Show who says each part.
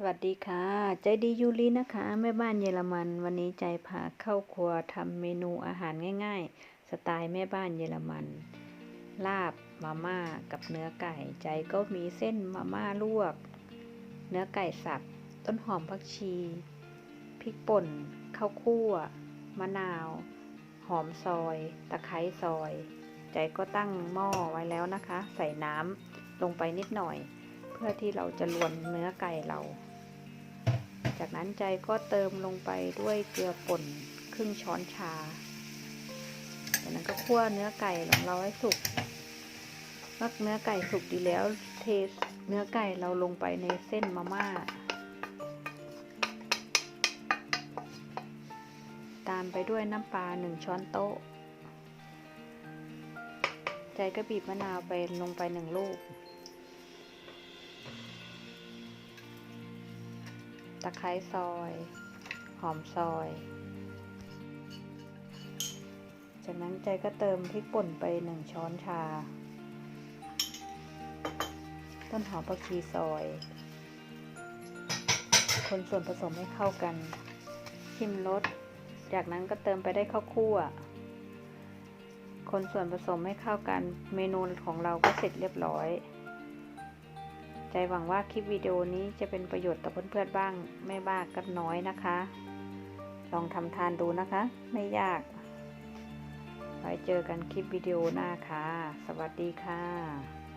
Speaker 1: สวัสดีค่ะ ใจดียูรินะคะ แม่บ้านเยอรมัน วันนี้ใจพาเข้าครัวทำเมนูอาหารง่าย ๆ สไตล์แม่บ้านเยอรมัน ลาบมาม่ากับเนื้อไก่ ใจก็มีเส้นมาม่าลวก เนื้อไก่สับ ต้นหอมผักชี พริกป่น ข้าวคั่ว มะนาว หอมซอย ตะไคร้ซอย ใจก็ตั้งหม้อไว้แล้วนะคะ ใส่น้ำลงไปนิดหน่อย พื่อที่เราจะลวนเนื้อไก่เรา จากนั้นใจก็เติมลงไปด้วยเกลือป่นครึ่งช้อนชา จากนั้นก็คั่วเนื้อไก่ของเราให้สุกเมื่อเนื้อไก่สุกดีแล้ว เทเนื้อไก่เราลงไปในเส้นมาม่า ตามไปด้วยน้ำปลาหนึ่งช้อนโต๊ะ ใจก็บีบมะนาวไปลงไปหนึ่งลูก ตะไคร้ซอย หอมซอย จากนั้นใจก็เติมพริกป่นไปหนึ่งช้อนชา ต้นหอมผักชีซอย คนส่วนผสมให้เข้ากัน ชิมรส จากนั้นก็เติมไปได้ข้าวคั่ว คนส่วนผสมให้เข้ากัน เมนูของเราก็เสร็จเรียบร้อย ใจหวังว่าคลิปวิดีโอนี้จะเป็นประโยชน์ต่อเพื่อนๆบ้างไม่บ้าก็น้อยนะคะ ลองทำทานดูนะคะ ไม่ยาก ไว้เจอกันคลิปวิดีโอหน้าค่ะ สวัสดีค่ะ